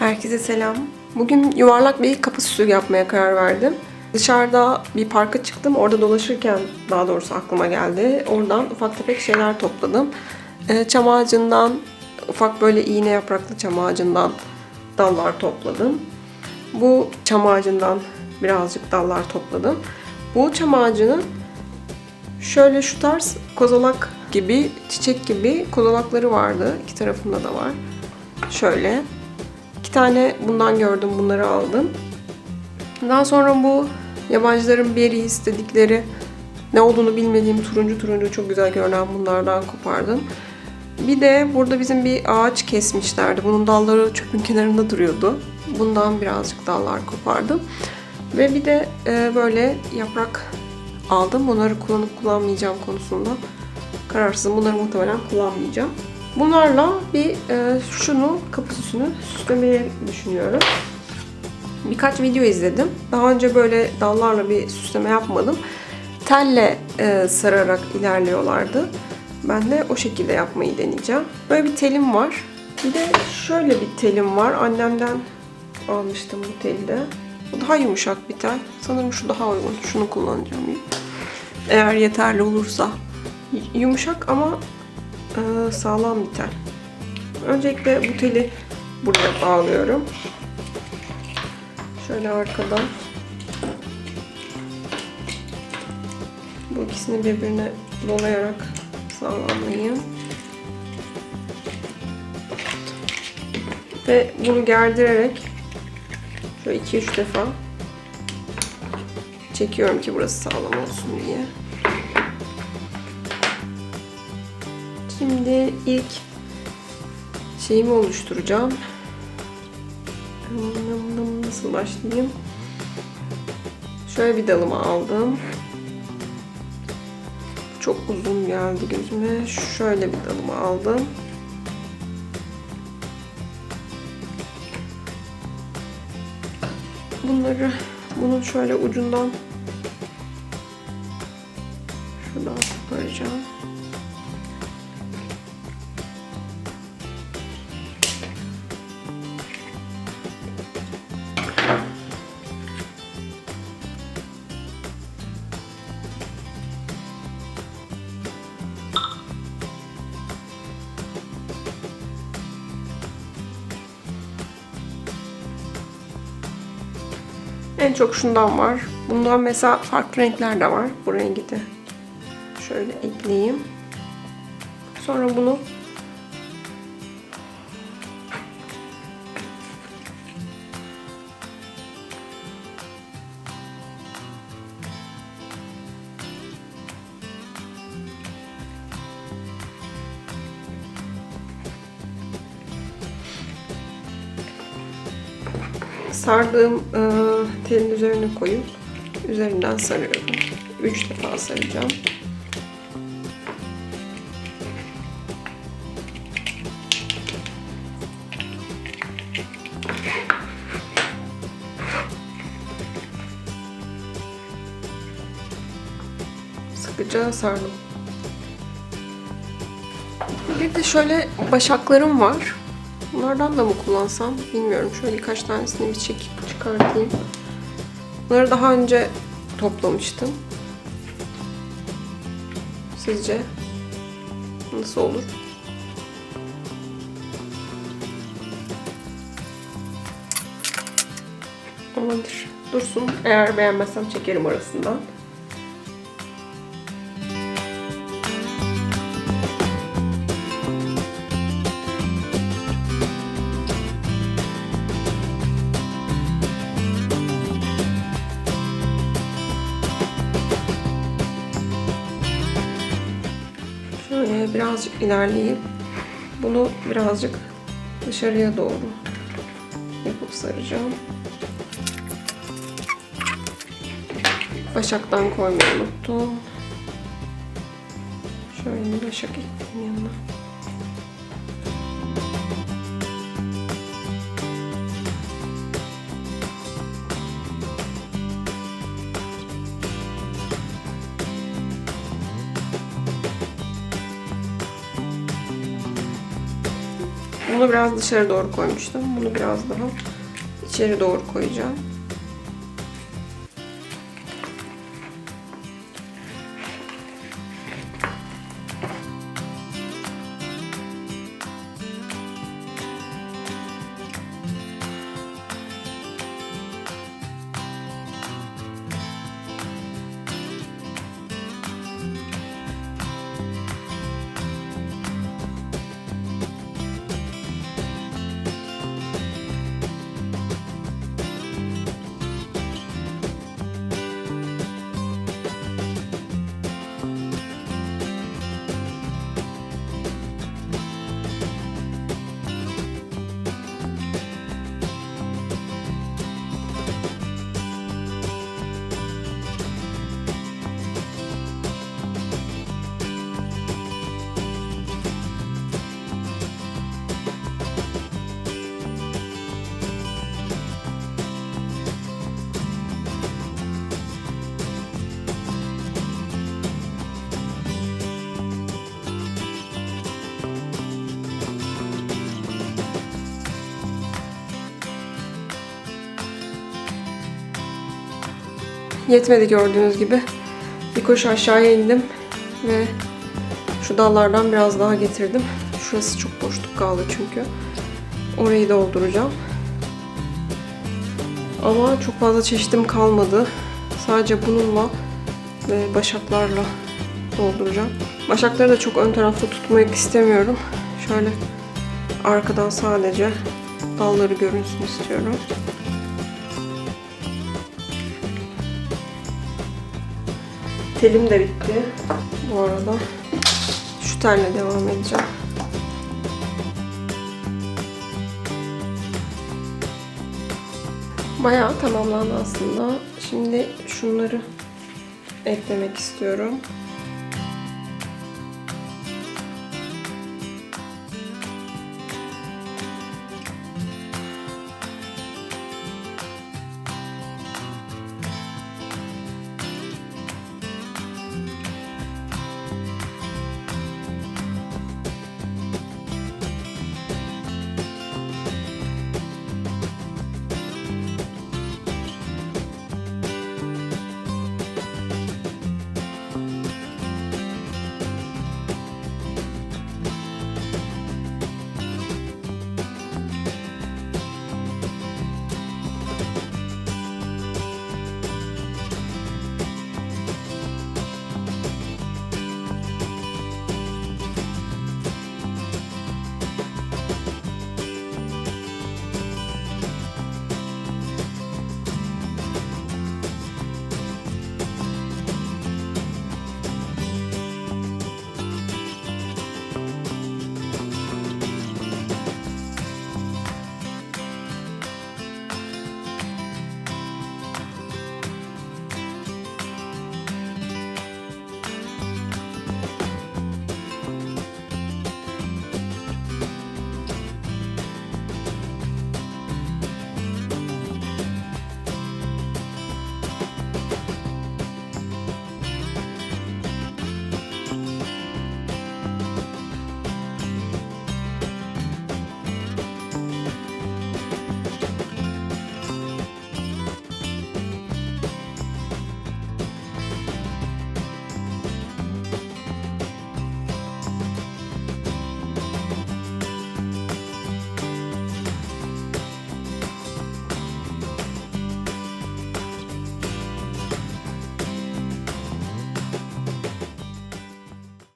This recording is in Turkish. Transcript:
Herkese selam. Bugün yuvarlak bir kapı süsü yapmaya karar verdim. Dışarıda bir parka çıktım. Orada dolaşırken daha doğrusu aklıma geldi. Oradan ufak tefek şeyler topladım. Ee, çam ağacından, ufak böyle iğne yapraklı çam ağacından dallar topladım. Bu çam ağacından birazcık dallar topladım. Bu çam ağacının şöyle şu tarz kozalak gibi, çiçek gibi kozalakları vardı. İki tarafında da var. Şöyle. İki tane bundan gördüm, bunları aldım. Daha sonra bu yabancıların beri istedikleri ne olduğunu bilmediğim turuncu turuncu çok güzel görünen bunlardan kopardım. Bir de burada bizim bir ağaç kesmişlerdi. Bunun dalları çöpün kenarında duruyordu. Bundan birazcık dallar kopardım. Ve bir de e, böyle yaprak aldım. Bunları kullanıp kullanmayacağım konusunda kararsızım. Bunları muhtemelen kullanmayacağım. Bunlarla bir e, şunu, kapı süslemeyi düşünüyorum. Birkaç video izledim. Daha önce böyle dallarla bir süsleme yapmadım. Telle e, sararak ilerliyorlardı. Ben de o şekilde yapmayı deneyeceğim. Böyle bir telim var. Bir de şöyle bir telim var. Annemden almıştım bu teli de. Bu daha yumuşak bir tel. Sanırım şu daha uygun. Şunu kullanacağım. Eğer yeterli olursa. Yumuşak ama sağlam bir tel. Öncelikle bu teli buraya bağlıyorum. Şöyle arkadan. Bu ikisini birbirine dolayarak sağlamlayayım. Ve bunu gerdirerek şöyle 2-3 defa çekiyorum ki burası sağlam olsun diye. Şimdi ilk şeyimi oluşturacağım. Nasıl başlayayım? Şöyle bir dalımı aldım. Çok uzun geldi gözüme. Şöyle bir dalımı aldım. Bunları bunun şöyle ucundan şuradan koparacağım. En çok şundan var. Bundan mesela farklı renkler de var. Bu rengi de şöyle ekleyeyim. Sonra bunu sardığım e, telin üzerine koyup üzerinden sarıyorum. 3 defa saracağım. Sıkıca sardım. Bir de şöyle başaklarım var. Bunlardan da mı kullansam bilmiyorum. Şöyle birkaç tanesini bir çekip çıkartayım. Bunları daha önce toplamıştım. Sizce nasıl olur? Olabilir. Dursun. Eğer beğenmezsem çekerim arasından. Birazcık ilerleyip bunu birazcık dışarıya doğru yapıp saracağım. Başaktan koymayı unuttum. Şöyle bir başak ekleyeyim yanına. Bunu biraz dışarı doğru koymuştum. Bunu biraz daha içeri doğru koyacağım. Yetmedi gördüğünüz gibi. Bir koşu aşağıya indim ve şu dallardan biraz daha getirdim. Şurası çok boşluk kaldı çünkü. Orayı dolduracağım. Ama çok fazla çeşidim kalmadı. Sadece bununla ve başaklarla dolduracağım. Başakları da çok ön tarafta tutmak istemiyorum. Şöyle arkadan sadece dalları görünsün istiyorum. Telim de bitti bu arada. Şu telle devam edeceğim. Bayağı tamamlandı aslında. Şimdi şunları eklemek istiyorum.